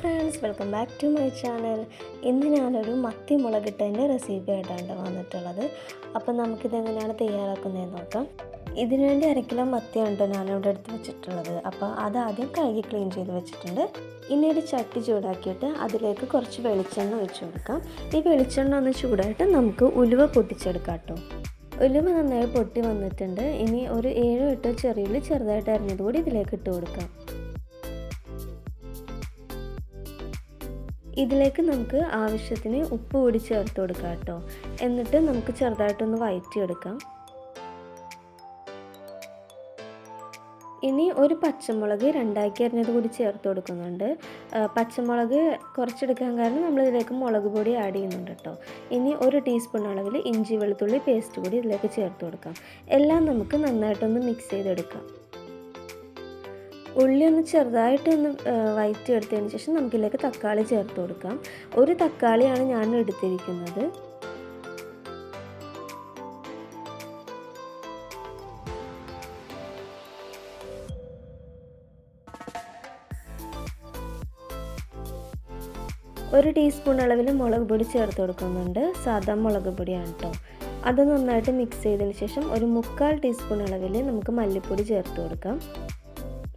Friends welcome back to my channel ഇന്ന് ഞാനൊരു മത്തി മുളകിട്ടതിന്റെ റെസിപ്പി ആയിട്ടാണ് വന്നിട്ടുള്ളത്. അപ്പം നമുക്കിത് എങ്ങനെയാണ് തയ്യാറാക്കുന്നതെന്ന് നോക്കാം. ഇതിനു വേണ്ടി മത്തിയുണ്ട് ഞാനിവിടെ എടുത്ത് വെച്ചിട്ടുള്ളത്. അപ്പോൾ അത് ആദ്യം കഴുകി ക്ലീൻ ചെയ്ത് വെച്ചിട്ടുണ്ട്. ഇനി ഒരു ചട്ടി ചൂടാക്കിയിട്ട് അതിലേക്ക് കുറച്ച് വെളിച്ചെണ്ണ ഒഴിച്ചു കൊടുക്കാം. ഈ വെളിച്ചെണ്ണ ഒന്ന് ചൂടായിട്ട് നമുക്ക് ഉലുവ പൊട്ടിച്ചെടുക്കാം കേട്ടോ. ഉലുവ നന്നായി പൊട്ടി വന്നിട്ടുണ്ട്. ഇനി ഒരു ഏഴോ എട്ടോ ചെറിയുള്ളി ചെറുതായിട്ട് അരിഞ്ഞത് കൂടി ഇതിലേക്ക് ഇട്ട് കൊടുക്കാം. ഇതിലേക്ക് നമുക്ക് ആവശ്യത്തിന് ഉപ്പ് കൂടി ചേർത്ത് കൊടുക്കാം കേട്ടോ. എന്നിട്ട് നമുക്ക് ചെറുതായിട്ടൊന്ന് വയറ്റിയെടുക്കാം. ഇനി ഒരു പച്ചമുളക് രണ്ടാക്കി അരിഞ്ഞത് കൂടി ചേർത്ത് കൊടുക്കുന്നുണ്ട്. പച്ചമുളക് കുറച്ചെടുക്കാൻ കാരണം നമ്മൾ ഇതിലേക്ക് മുളക് പൊടി ആഡ് ചെയ്യുന്നുണ്ട് കേട്ടോ. ഇനി ഒരു ടീസ്പൂൺ അളവിൽ ഇഞ്ചി വെളുത്തുള്ളി പേസ്റ്റ് കൂടി ഇതിലേക്ക് ചേർത്ത് കൊടുക്കാം. എല്ലാം നമുക്ക് നന്നായിട്ടൊന്ന് മിക്സ് ചെയ്തെടുക്കാം. ഉള്ളി ഒന്ന് ചെറുതായിട്ടൊന്ന് വയറ്റി എടുത്തതിന് ശേഷം നമുക്കിതിലേക്ക് തക്കാളി ചേർത്ത് കൊടുക്കാം. ഒരു തക്കാളിയാണ് ഞാൻ എടുത്തിരിക്കുന്നത്. ഒരു ടീസ്പൂൺ അളവിൽ മുളക് പൊടി ചേർത്ത് കൊടുക്കുന്നുണ്ട്. സാധാ മുളക് പൊടിയാണ് കേട്ടോ അത് നന്നായിട്ട് മിക്സ് ചെയ്തതിന് ശേഷം ഒരു മുക്കാൽ ടീസ്പൂൺ അളവിൽ നമുക്ക് മല്ലിപ്പൊടി ചേർത്ത് കൊടുക്കാം.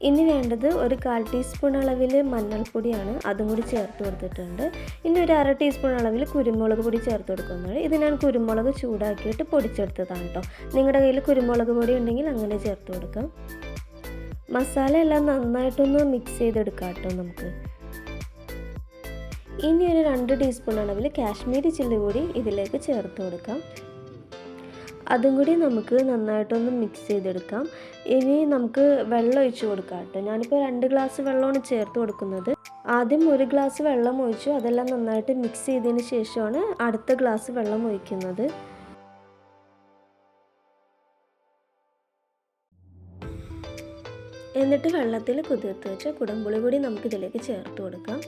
ഇനി വേണ്ടത് ഒരു കാൽ ടീസ്പൂൺ അളവിൽ മഞ്ഞൾപ്പൊടിയാണ്. അതും കൂടി ചേർത്ത് കൊടുത്തിട്ടുണ്ട്. ഇനി ഒരു അര ടീസ്പൂൺ അളവിൽ കുരുമുളക് പൊടി ചേർത്ത് കൊടുക്കുന്നത് ഇത് ഞാൻ കുരുമുളക് ചൂടാക്കിയിട്ട് പൊടിച്ചെടുത്തതാണ് കേട്ടോ നിങ്ങളുടെ കയ്യിൽ കുരുമുളക് പൊടി ഉണ്ടെങ്കിൽ അങ്ങനെ ചേർത്ത് കൊടുക്കാം. മസാല എല്ലാം നന്നായിട്ടൊന്ന് മിക്സ് ചെയ്തെടുക്കാം കേട്ടോ നമുക്ക്. ഇനി ഒരു രണ്ട് ടീസ്പൂൺ അളവിൽ കാശ്മീരി ചില്ലി കൂടി ഇതിലേക്ക് ചേർത്ത് കൊടുക്കാം. അതും കൂടി നമുക്ക് നന്നായിട്ടൊന്ന് മിക്സ് ചെയ്തെടുക്കാം. ഇനി നമുക്ക് വെള്ളം ഒഴിച്ചു കൊടുക്കാം കേട്ടോ. ഞാനിപ്പോൾ രണ്ട് ഗ്ലാസ് വെള്ളമാണ് ചേർത്ത് കൊടുക്കുന്നത്. ആദ്യം ഒരു ഗ്ലാസ് വെള്ളം ഒഴിച്ചു അതെല്ലാം നന്നായിട്ട് മിക്സ് ചെയ്തതിന് ശേഷമാണ് അടുത്ത ഗ്ലാസ് വെള്ളം ഒഴിക്കുന്നത്. എന്നിട്ട് വെള്ളത്തിൽ കുതിർത്ത് വെച്ച കുടംപുളി കൂടി നമുക്ക് ഇതിലേക്ക് ചേർത്ത് കൊടുക്കാം.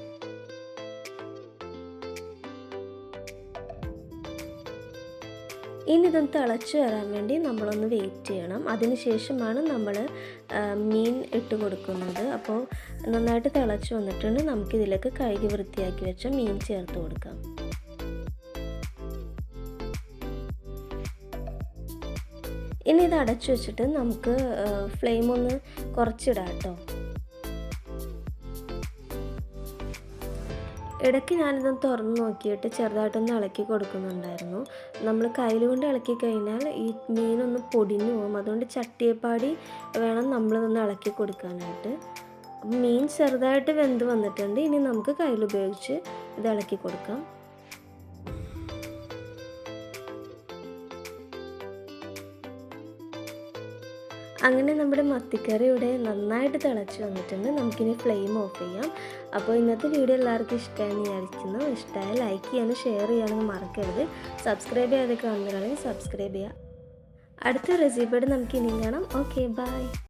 ഇനി ഇതൊന്ന് തിളച്ച് വരാൻ വേണ്ടി നമ്മളൊന്ന് വെയിറ്റ് ചെയ്യണം. അതിന് ശേഷമാണ് നമ്മൾ മീൻ ഇട്ട് കൊടുക്കുന്നത്. അപ്പോൾ നന്നായിട്ട് തിളച്ച് വന്നിട്ടുണ്ട്. നമുക്കിതിലേക്ക് കഴുകി വൃത്തിയാക്കി വെച്ച മീൻ ചേർത്ത് കൊടുക്കാം. ഇനി ഇത് അടച്ചു വെച്ചിട്ട് നമുക്ക് ഫ്ലെയിം ഒന്ന് കുറച്ചിടാം കേട്ടോ. ഇടയ്ക്ക് ഞാനിതൊന്ന് തുറന്ന് നോക്കിയിട്ട് ചെറുതായിട്ടൊന്ന് ഇളക്കി കൊടുക്കുന്നുണ്ടായിരുന്നു. നമ്മൾ കയ്യിൽ കൊണ്ട് ഇളക്കി കഴിഞ്ഞാൽ ഈ മീനൊന്ന് പൊടിഞ്ഞു പോകും. അതുകൊണ്ട് ചട്ടിയെപ്പാടി വേണം നമ്മളിതൊന്ന് ഇളക്കി കൊടുക്കാനായിട്ട്. മീൻ ചെറുതായിട്ട് വെന്ത് വന്നിട്ടുണ്ട്. ഇനി നമുക്ക് കയ്യിൽ ഉപയോഗിച്ച് ഇത് ഇളക്കി കൊടുക്കാം. അങ്ങനെ നമ്മുടെ മത്തിക്കറി ഇവിടെ നന്നായിട്ട് തിളച്ച് വന്നിട്ടുണ്ട്. നമുക്കിനി ഫ്ലെയിം ഓഫ് ചെയ്യാം. അപ്പോൾ ഇന്നത്തെ വീഡിയോ എല്ലാവർക്കും ഇഷ്ടമായെന്ന് വിചാരിക്കുന്നു. ഇഷ്ടമായ ലൈക്ക് ചെയ്യാനും ഷെയർ ചെയ്യാനൊന്നും മറക്കരുത്. സബ്സ്ക്രൈബ് ചെയ്യാതെ കാണുന്നതാണെങ്കിൽ സബ്സ്ക്രൈബ് ചെയ്യുക. അടുത്ത റെസിപ്പിയോട് നമുക്ക് ഇനിയും കാണാം. Okay bye.